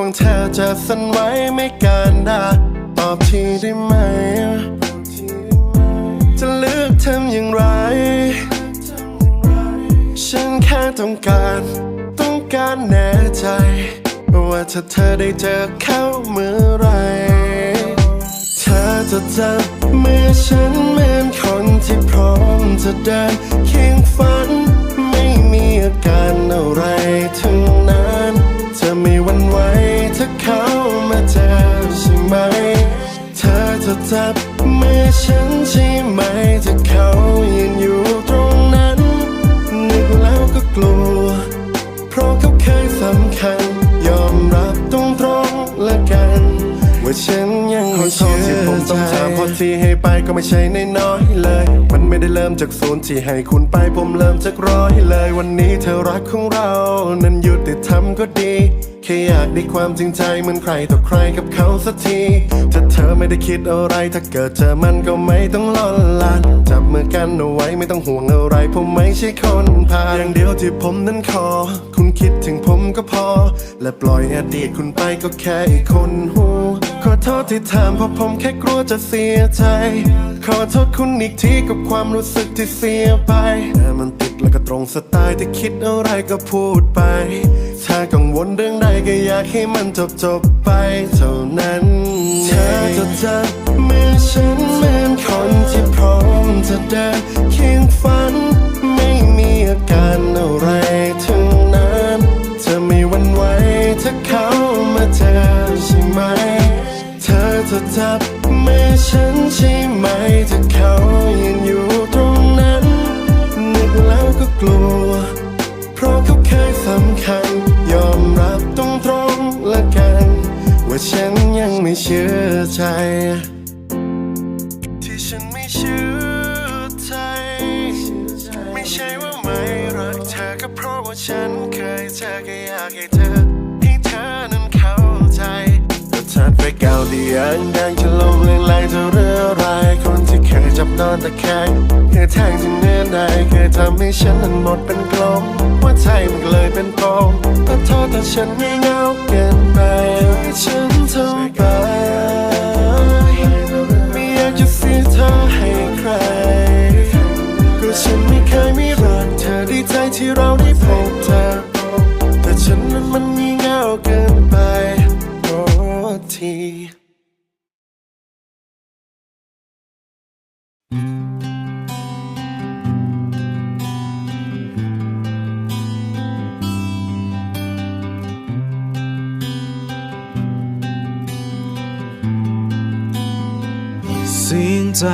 ของเธอจะสั่นไหวไม่การดาตอบทีได้ไหม จะเลือกทำอย่างไร ฉันแค่ต้องการ ต้องการแน่ใจ ว่าถ้าเธอได้เจอเขาเมื่อไร เธอจะจับมือฉันเหมือนคนที่พร้อมจะเดินเคียงฝัน ไม่มีอาการอะไรทั้งนั้น จะไม่หวันไหว ถ้าเขามาเจอใช่ไหม เธอจะจับมือฉันใช่ไหม ถ้าเขายืนอยู่ตรงนั้น นึกแล้วก็กลัว เพราะเขาเคยสำคัญ ยอมรับตรงตรงละกัน ว่าฉันยังไม่เชื่อที่ผมต้องถามเพราะที่ให้ไปก็ไม่ใช่นน้อยเลย มันไม่ได้เริ่มจากศูนย์ที่ให้คุณไปผมเริ่มจากร้อยเลย วันนี้เธอรักของเรา นั้นยุติดทำก็ดี ค่อยากได้ความจริงใจเหมือนใครต่อใครกับเขาสักที ถ้าเธอไม่ได้คิดอะไร ถ้าเกิดเจอมันก็ไม่ต้องลอนลานจับมือกันเอาไว้ไม่ต้องห่วงอะไร ผมไม่ใช่คนพาลอย่างเดียวที่ผมนั้นขอ คุณคิดถึงผมก็พอ และปล่อยอดีตคุณไปก็แค่อีกคนหูขอโทษที่ถามเพราะผมแค่กลัวจะเสียใจ ขอโทษคุณอีกทีกับความรู้สึกที่เสียไปแต่มันติดแล้วก็ตรงสไตล์ที่คิดอะไรก็พูดไป ถ้ากังวลเรื่องใดก็อยากให้มันจบจบๆไปเท่านั้น เธอจะจับมือฉันเหมือนคนที่พร้อมจะเดินเคียงฝันไม่มีอาการ เคยเจอก็อยากให้เธอให้เธอนั้นเข้าใจก็ชัดไปเก่าที่ยังดังจะลมเลื่อนไหลเท่าเรือรายคนที่เคยจับนอนตะแคงเคยแทงที่เนื้อในเคยทำให้ฉันนั้นหมดเป็นกลมว่าใจมันเลยเป็นปมแต่โทษแต่ฉันไม่เงาเกินไปให้ฉันทำไปไม่อยากจะเสียเธอให้ใครก็ฉันไม่เคยม่รักเธอดีใจที่เราได้พบเธอ มันงี่เง่าเกินไปโอ้ทีเสียงใจ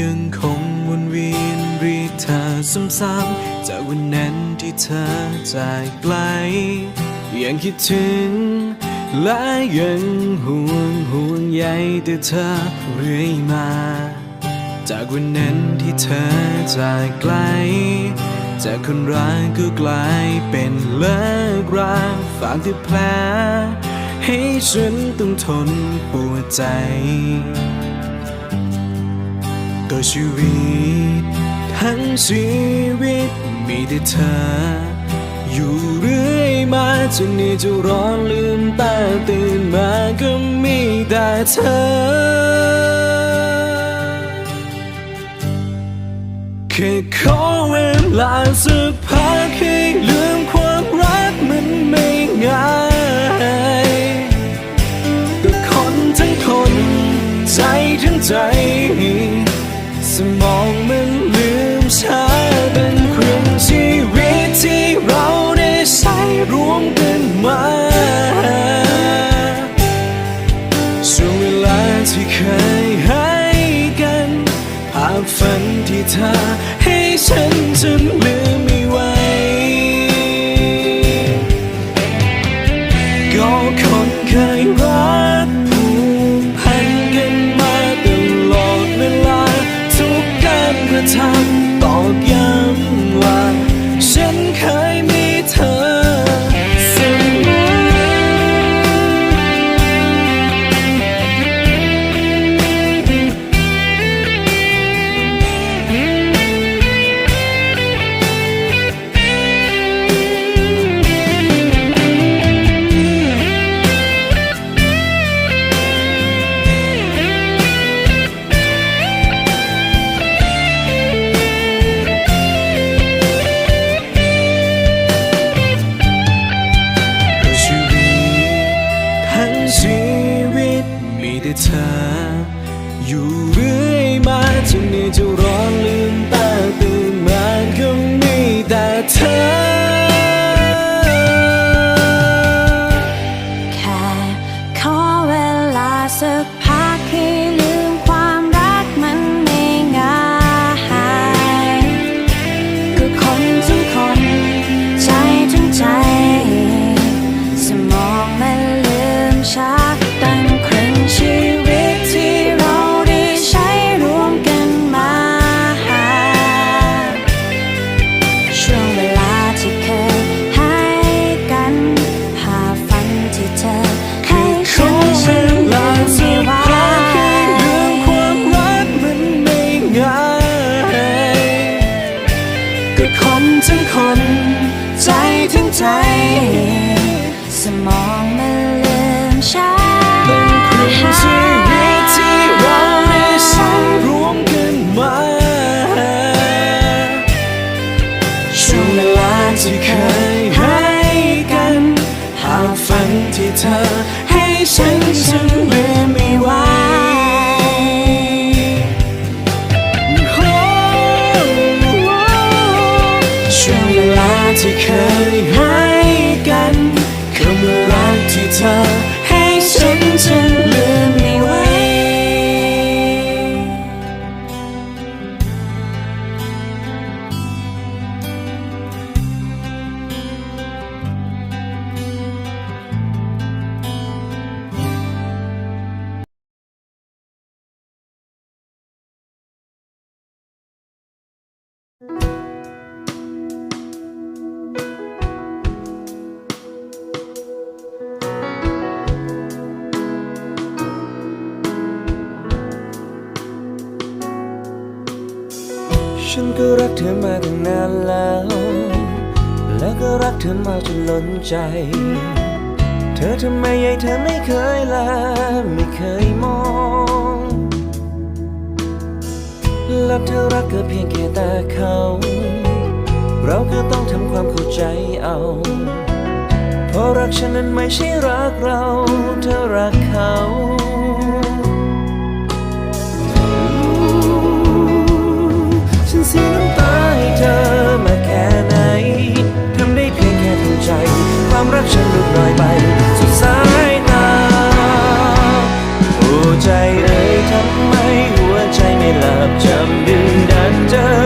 ยังคงวนเวียนรีเธอซ้ำๆจากวันนั้นที่เธอจากไกล ยังคิดถึง และยังห่วงห่วงใยแต่เธอเรื่อยมา จากวันนั้นที่เธอจากไกล จากคนรักก็กลายเป็นเลิกราฝากแต่แผลให้ฉันต้องทนปวดใจก็ชีวิต ทั้งชีวิตมีแต่เธอ อยู่เรื่อยมาจนนี่จะร้อนลืมตาตื่นมาก็มีแต่เธอ แค่ขอเวลาสักพักให้ลืมความรักมันไม่ง่ายก็คนทั้งคน ใจทั้งใจ สมองมันลืมช้าเป็นครึ่งชีวิตที่ เราได้ใช้ร่วมกันมาส่วนเวลาที่เคยให้กัน ภาพฝันที่เธอให้ฉันจน ที่เคยให้กันนหากฝันที่เธอให้ฉันฉัน ธอมาตั้งนานแล้ว แล้วก็รักเธอมาจนล้นใจ เธอทำไมยายเธอไม่เคยลาไม่เคยมอง แล้วเธอรักก็เพียงแค่แต่เขา เราก็ต้องทำความเข้าใจเอา เพราะรักฉันนั้นไม่ใช่รักเรา เธอรักเขา เสียน้ำตาให้เธอมาแค่ไหนทำได้เพียงแค่ทำใจ ความรักฉันลุกลอยไป สุดสายตาโอ้ใจเอ่ยทำไมหัวใจไม่หลับจำดึงดันเจอ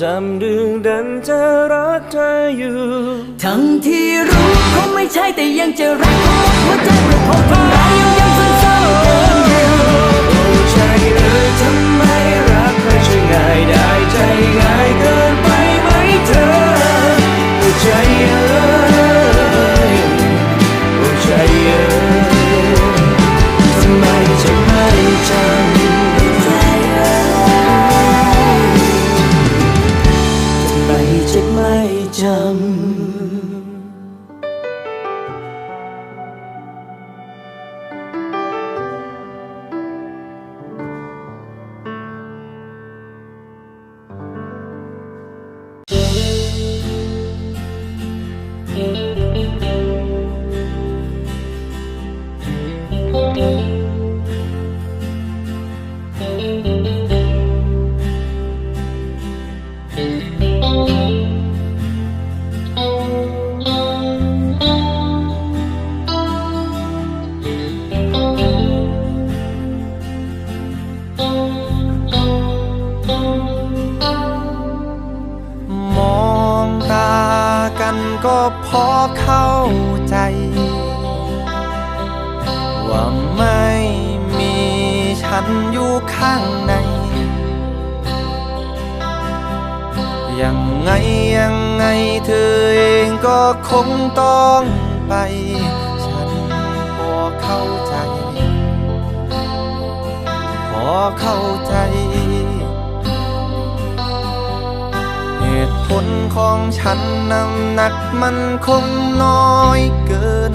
จำดึงดันจะรักเธออยู่ ทั้งที่รู้คงไม่ใช่แต่ยังจะรักหัวใจเมื่อพบทำร้ายยังยังซึ้งเศร้าเกินอยู่โอ้ใจเอ๋ยทำไมรักใครช่างง่ายได้ใจ ม ว่าไม่มีฉันอยู่ข้างใน ยังไงยังไงเธอเองก็คงต้องไป ฉันพอเข้าใจ พอเข้าใจ เหตุผลของฉันน้ำหนักมันคงน้อยเกิน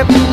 จ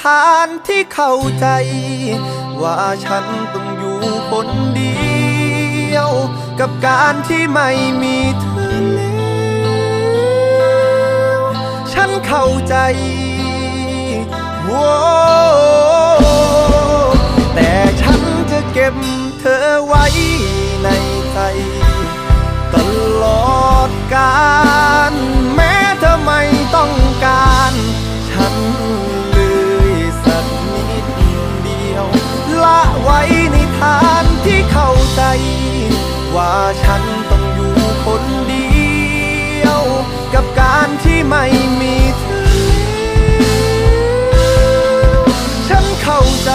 ฐานที่เข้าใจ ว่าฉันต้องอยู่คนเดียว กับการที่ไม่มีเธอแล้วฉันเข้าใจโอ้แต่ฉันจะเก็บเธอไว้ในใจ ตลอดกาลแม้เธอไม่ต้องการ ว่าฉันต้องอยู่คนเดียว กับการที่ไม่มีเธอ ฉันเข้าใจ